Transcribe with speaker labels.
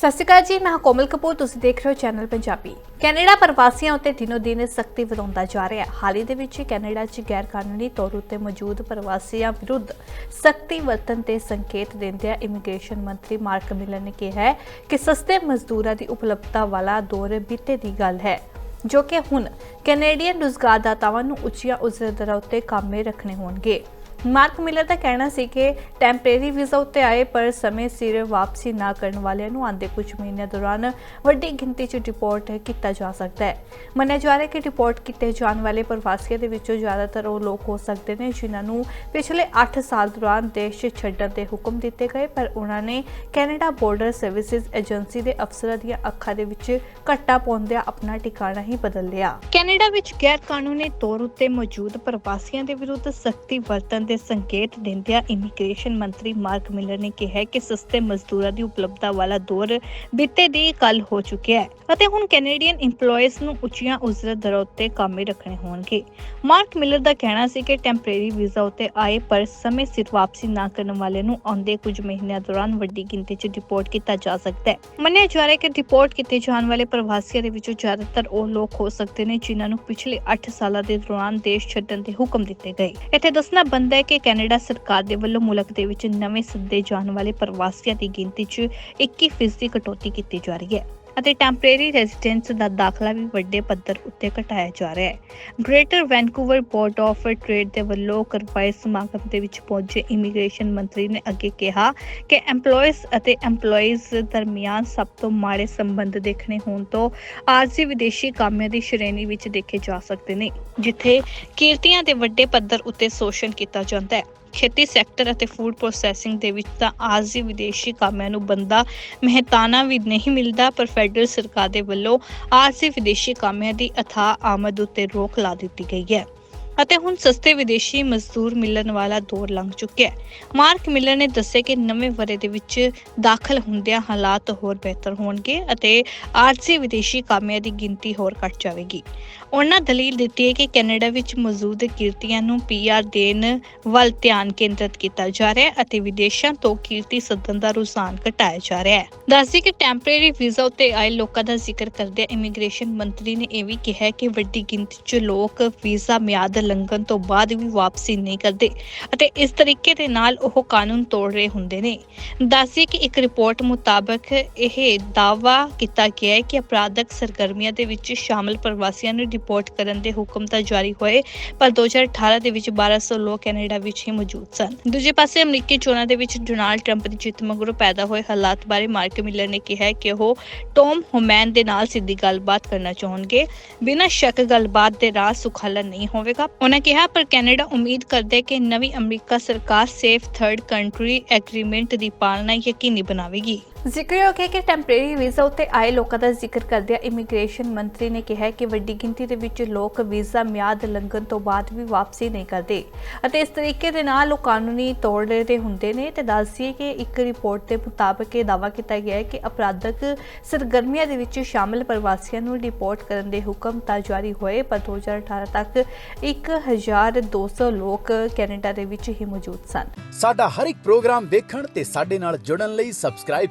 Speaker 1: ਸਤਿ ਸ਼੍ਰੀ ਅਕਾਲ ਜੀ, ਮੈਂ ਕੋਮਲ ਕਪੂਰ, ਤੁਸੀਂ ਦੇਖ ਰਹੇ ਹੋ ਚੈਨਲ ਪੰਜਾਬੀ। ਕੈਨੇਡਾ ਪ੍ਰਵਾਸੀਆਂ ਉੱਤੇ ਦਿਨੋ ਦਿਨ ਸਖਤੀ ਵਧਾਉਂਦਾ ਜਾ ਰਿਹਾ ਹੈ। ਹਾਲ ਹੀ ਦੇ ਵਿੱਚ ਕੈਨੇਡਾ 'ਚ ਗੈਰ ਕਾਨੂੰਨੀ ਤੌਰ ਉੱਤੇ ਮੌਜੂਦ ਪ੍ਰਵਾਸੀਆਂ ਵਿਰੁੱਧ ਸਖਤੀ ਵਰਤਣ ਤੇ ਸੰਕੇਤ ਦਿੰਦਿਆਂ ਇਮੀਗ੍ਰੇਸ਼ਨ ਮੰਤਰੀ ਮਾਰਕ ਮਿਲਰ ਨੇ ਕਿਹਾ ਹੈ ਕਿ ਸਸਤੇ ਮਜ਼ਦੂਰਾਂ ਦੀ ਉਪਲਬਧਤਾ ਵਾਲਾ ਦੌਰ ਬੀਤੇ ਦੀ ਗੱਲ ਹੈ, ਜੋ ਕਿ ਹੁਣ ਕੈਨੇਡੀਅਨ ਰੁਜ਼ਗਾਰਦਾਤਾਵਾਂ ਨੂੰ ਉੱਚੀਆਂ ਉਜਰ ਦਰਾਂ ਉੱਤੇ ਕਾਮੇ ਰੱਖਣੇ ਹੋਣਗੇ। ਮਾਰਕ ਮਿਲਰ ਦਾ ਕਹਿਣਾ ਸੀ ਕਿ ਟੈਂਪਰੇਰੀ ਵੀਜ਼ਾ ਉੱਤੇ ਆਏ ਪਰ ਸਮੇਂ ਸਿਰ ਵਾਪਸੀ ਨਾ ਕਰਨ ਵਾਲਿਆਂ ਨੂੰ ਆਉਂਦੇ ਕੁਝ ਮਹੀਨਿਆਂ ਦੌਰਾਨ ਵੱਡੀ ਗਿਣਤੀ 'ਚ ਡਿਪੋਰਟ ਕੀਤਾ ਜਾ ਸਕਦਾ ਹੈ। ਮੰਨਿਆ ਜਾ ਰਿਹਾ ਹੈ ਕਿ ਡਿਪੋਰਟ ਕੀਤੇ ਜਾਣ ਵਾਲੇ ਪ੍ਰਵਾਸੀਆਂ ਦੇ ਵਿੱਚੋਂ ਜ਼ਿਆਦਾਤਰ ਉਹ ਲੋਕ ਹੋ ਸਕਦੇ ਨੇ ਜਿਨ੍ਹਾਂ ਨੂੰ ਪਿਛਲੇ 8 ਸਾਲ ਦੌਰਾਨ ਦੇਸ਼ ਛੱਡਣ ਦੇ ਹੁਕਮ ਦਿੱਤੇ ਗਏ, ਪਰ ਉਹਨਾਂ ਨੇ ਕੈਨੇਡਾ ਬਾਰਡਰ ਸਰਵਿਸਿਜ਼ ਏਜੰਸੀ ਦੇ ਅਫਸਰਾਂ ਦੀਆਂ ਅੱਖਾਂ ਦੇ ਵਿੱਚ ਘੱਟਾ ਪਾਉਂਦਿਆਂ ਆਪਣਾ ਟਿਕਾਣਾ ਹੀ ਬਦਲ ਲਿਆ। ਕੈਨੇਡਾ ਵਿੱਚ ਗੈਰ ਕਾਨੂੰਨੀ ਤੌਰ ਉੱਤੇ ਮੌਜੂਦ ਪ੍ਰਵਾਸੀਆਂ ਦੇ ਵਿਰੁੱਧ ਸਖਤੀ ਵਰਤਣ ਦੇ ਸੰਕੇਤ ਦਿੰਦਿਆਂ ਇਮੀਗ੍ਰੇਸ਼ਨ ਮੰਤਰੀ ਮਾਰਕ ਮਿਲਰ ਨੇ ਕਿਹਾ ਕਿ ਸਸਤੇ ਮਜ਼ਦੂਰਾਂ ਦੀ ਉਪਲਬਧਤਾ ਵਾਲਾ ਦੌਰ ਬੀਤੇ ਦੀ ਕੱਲ ਹੋ ਚੁੱਕਿਆ ਹੈ ਅਤੇ ਹੁਣ ਕੈਨੇਡੀਅਨ EMPLOYEES ਨੂੰ ਉੱਚੀਆਂ ਉਜਰਤ ਦਰਾਂ ਉੱਤੇ ਕਾਮੇ ਰੱਖਣੇ ਹੋਣਗੇ। ਮਾਰਕ ਮਿਲਰ ਦਾ ਕਹਿਣਾ ਸੀ ਕਿ ਟੈਂਪਰੇਰੀ ਵੀਜ਼ਾ ਉੱਤੇ ਆਏ ਪਰ ਸਮੇਂ ਸਿਰ ਵਾਪਸੀ ਨਾ ਕਰਨ ਵਾਲੇ ਨੂੰ ਆਉਂਦੇ ਕੁਝ ਮਹੀਨਿਆਂ ਦੌਰਾਨ ਵੱਡੀ ਗਿਣਤੀ 'ਚ ਡਿਪੋਰਟ ਕੀਤਾ ਜਾ ਸਕਦਾ ਹੈ। ਮੰਨਿਆ ਜਾ ਰਿਹਾ ਹੈ ਕਿ ਡਿਪੋਰਟ ਕੀਤੇ ਜਾਣ ਵਾਲੇ ਪ੍ਰਵਾਸੀਆਂ ਦੇ ਵਿੱਚੋਂ ਜ਼ਿਆਦਾਤਰ ਉਹ ਲੋਕ ਹੋ ਸਕਦੇ ਨੇ ਜਿਨ੍ਹਾਂ ਨੂੰ ਪਿਛਲੇ 8 ਸਾਲਾਂ ਦੇ ਦੌਰਾਨ ਦੇਸ਼ ਛੱਡਣ ਦੇ ਹੁਕਮ ਦਿੱਤੇ ਗਏ। ਇੱਥੇ ਦੱਸਣਾ ਬਣਦਾ ਹੈ ਕਿ ਕੈਨੇਡਾ ਸਰਕਾਰ ਦੇ ਵੱਲੋਂ ਮੁਲਕ ਦੇ ਵਿੱਚ ਨਵੇਂ ਸੱਦੇ ਜਾਣ ਵਾਲੇ ਪ੍ਰਵਾਸੀਆਂ ਦੀ ਗਿਣਤੀ 'ਚ 21% ਕਟੌਤੀ ਕੀਤੀ ਜਾ ਰਹੀ ਹੈ। ਅਤੇ ਟੈਂਪਰੇਰੀ ਰੈਜ਼ੀਡੈਂਸ ਦਾ ਦਾਖਲਾ ਵੀ ਵੱਡੇ ਪੱਧਰ ਉੱਤੇ ਘਟਾਇਆ ਜਾ ਰਿਹਾ ਹੈ। Greater Vancouver Board of Trade ਦੇ ਵੱਲੋਂ ਕਰਵਾਏ ਸਮਾਗਮ ਦੇ ਵਿੱਚ ਪਹੁੰਚੇ ਇਮੀਗ੍ਰੇਸ਼ਨ ਮੰਤਰੀ ਨੇ ਅੱਗੇ ਕਿਹਾ ਕਿ EMPLOYEES ਅਤੇ EMPLOYEES ਦਰਮਿਆਨ ਸਭ ਤੋਂ ਮਾੜੇ ਸੰਬੰਧ ਦੇਖਣੇ ਹੋਣ ਤੋਂ ਆਰਜ਼ੀ ਵਿਦੇਸ਼ੀ ਕਾਮਿਆਂ ਦੀ ਸ਼੍ਰੇਣੀ ਵਿੱਚ ਦੇਖੇ ਜਾ ਸਕਦੇ ਨੇ, ਜਿੱਥੇ ਕੀਰਤੀਆਂ ਦੇ ਵੱਡੇ ਪੱਧਰ ਉੱਤੇ ਸ਼ੋਸ਼ਣ ਕੀਤਾ ਜਾਂਦਾ ਹੈ। ਖੇਤੀ ਸੈਕਟਰ ਅਤੇ ਫੂਡ ਪ੍ਰੋਸੈਸਿੰਗ ਦੇ ਵਿੱਚ ਤਾਂ ਆਰਜ਼ੀ ਵਿਦੇਸ਼ੀ ਕਾਮਿਆਂ ਨੂੰ ਬੰਦਾ ਮਹਿਤਾਨਾ ਵੀ ਨਹੀਂ ਮਿਲਦਾ, ਪਰ ਫੈਡਰਲ ਸਰਕਾਰ ਦੇ ਵੱਲੋਂ ਆਰਜ਼ੀ ਵਿਦੇਸ਼ੀ ਕਾਮਿਆਂ ਦੀ ਅਥਾ ਆਮਦ ਉੱਤੇ ਰੋਕ ਲਾ ਦਿੱਤੀ ਗਈ ਹੈ। ਅਤੇ ਹੁਣ ਸਸਤੇ ਵਿਦੇਸ਼ੀ ਮਜ਼ਦੂਰ ਮਿਲਣ ਵਾਲਾ ਦੌਰ ਲੰਘ ਚੁੱਕਿਆ ਹੈ। ਮਾਰਕ ਮਿਲਰ ਨੇ ਦੱਸਿਆ ਕਿ ਨਵੇਂ ਵਰੇ ਦੇ ਵਿੱਚ ਦਾਖਲ ਹੁੰਦਿਆਂ ਹਾਲਾਤ ਹੋਰ ਬਿਹਤਰ ਹੋਣਗੇ ਅਤੇ ਆਰਜ਼ੀ ਵਿਦੇਸ਼ੀ ਕਾਮਿਆਂ ਦੀ ਗਿਣਤੀ ਹੋਰ ਘਟ ਜਾਵੇਗੀ। ਉਹਨਾਂ ਦਲੀਲ ਦਿੱਤੀ ਹੈ ਕਿ ਕੈਨੇਡਾ ਵਿੱਚ ਮੌਜੂਦ ਕਿਰਤੀਆਂ ਨੂੰ ਪੀਆਰ ਦੇਣ ਵੱਲ ਧਿਆਨ ਕੇਂਦਰਿਤ ਕੀਤਾ ਜਾ ਰਿਹਾ ਹੈ ਅਤੇ ਵਿਦੇਸ਼ਾਂ ਤੋਂ ਕਿਰਤੀ ਸੱਦਣ ਦਾ ਰੁਝਾਨ ਘਟਾਇਆ ਜਾ ਰਿਹਾ ਹੈ। ਦੱਸਦੀ ਕਿ ਟੈਂਪਰੇਰੀ ਵੀਜ਼ਾ ਉੱਤੇ ਆਏ ਲੋਕਾਂ ਦਾ ਜ਼ਿਕਰ ਕਰਦਿਆਂ ਇਮੀਗ੍ਰੇਸ਼ਨ ਮੰਤਰੀ ਨੇ ਇਹ ਵੀ ਕਿਹਾ ਕਿ ਵੱਡੀ ਗਿਣਤੀ 'ਚ ਲੋਕ ਵੀਜ਼ਾ ਮਿਆਦ ਲੰਘਣ ਤੋਂ ਬਾਅਦ ਵੀ ਵਾਪਸੀ ਨਹੀਂ ਕਰਦੇ ਅਤੇ ਇਸ ਤਰੀਕੇ ਦੇ ਨਾਲ ਉਹ ਕਾਨੂੰਨ ਤੋੜ ਰਹੇ ਹੁੰਦੇ ਨੇ। ਦੱਸਦੀ ਕਿ ਇੱਕ ਰਿਪੋਰਟ ਮੁਤਾਬਕ ਇਹ ਦਾਅਵਾ ਕੀਤਾ ਗਿਆ ਹੈ ਕਿ ਅਪਰਾਧਕ ਸਰਗਰਮੀਆਂ ਦੇ ਵਿੱਚ ਸ਼ਾਮਲ ਪ੍ਰਵਾਸੀਆਂ ਨੂੰ ਰਿਪੋਰਟ ਕਰਨ ਦੇ ਹੁਕਮ ਤਾਂ ਜਾਰੀ ਹੋਏ, ਪਰ 2018 ਦੇ ਵਿੱਚ 1200 ਲੋਕ ਕੈਨੇਡਾ ਵਿੱਚ ਹੀ ਮੌਜੂਦ ਸਨ। ਦੂਜੇ ਪਾਸੇ ਅਮਰੀਕੀ ਚੋਣਾਂ ਦੇ ਵਿੱਚ ਡੋਨਾਲਡ ਟਰੰਪ ਦੀ ਜਿੱਤ ਮਗਰੋਂ ਪੈਦਾ ਹੋਏ ਹਾਲਾਤ ਬਾਰੇ ਮਾਰਕ ਮਿਲਰ ਨੇ ਕਿਹਾ ਕਿ ਉਹ ਟੌਮ ਹੋਮੈਨ ਦੇ ਨਾਲ ਸਿੱਧੀ ਗੱਲਬਾਤ ਕਰਨਾ ਚਾਹੁੰਗੇ ਬਿਨਾਂ ਸ਼ੱਕ ਗੱਲਬਾਤ ਦੇ ਰਾਹ ਸੁਖਾਲਾ ਨਹੀਂ ਹੋਵੇਗਾ। ਉਹਨਾਂ ਕਿਹਾ, ਪਰ ਕੈਨੇਡਾ ਉਮੀਦ ਕਰਦਾ ਕਿ ਨਵੀਂ ਅਮਰੀਕਾ ਸਰਕਾਰ ਸੇਫ ਥਰਡ ਕੰਟਰੀ ਐਗਰੀਮੈਂਟ ਦੀ ਪਾਲਣਾ ਯਕੀਨੀ ਬਣਾਵੇਗੀ। ਜ਼ਿਕਰਯੋਗ ਹੈ ਕਿ ਟੈਂਪਰੇਰੀ ਵੀਜ਼ਾ ਉੱਤੇ ਆਏ ਲੋਕਾਂ ਦਾ ਜ਼ਿਕਰ ਕਰਦਿਆਂ ਇਮੀਗ੍ਰੇਸ਼ਨ ਮੰਤਰੀ ਨੇ ਕਿਹਾ ਕਿ ਵੱਡੀ ਗਿਣਤੀ ਦੇ ਵਿੱਚ ਲੋਕ ਵੀਜ਼ਾ ਮਿਆਦ ਲੰਘਣ ਤੋਂ ਬਾਅਦ ਵੀ ਵਾਪਸੀ ਨਹੀਂ ਕਰਦੇ। ਅਤੇ ਇਸ ਤਰੀਕੇ ਦੇ ਨਾਲ ਉਹ ਕਾਨੂੰਨੀ ਤੌਰ ਦੇ ਹੁੰਦੇ ਨੇ ਤੇ ਦੱਸਦੀਏ ਕਿ ਇੱਕ ਰਿਪੋਰਟ ਦੇ ਮੁਤਾਬਕ ਇਹ ਦਾਅਵਾ ਕੀਤਾ ਗਿਆ ਹੈ ਕਿ ਅਪਰਾਧਕ ਸਰਗਰਮੀਆਂ ਦੇ ਵਿੱਚ ਸ਼ਾਮਲ ਪ੍ਰਵਾਸੀਆਂ ਨੂੰ ਰਿਪੋਰਟ ਕਰਨ ਦੇ ਹੁਕਮ ਤਾਂ ਜਾਰੀ ਹੋਏ, ਪਰ 2018 ਤੱਕ 1200 ਲੋਕ ਕੈਨੇਡਾ ਦੇ ਵਿੱਚ ਹੀ ਮੌਜੂਦ ਸਨ।
Speaker 2: ਸਾਡਾ ਹਰ ਇੱਕ ਪ੍ਰੋਗਰਾਮ ਦੇਖਣ ਤੇ ਸਾਡੇ ਨਾਲ ਜੁੜਨ ਲਈ ਸਬਸਕ੍ਰਾਈਬ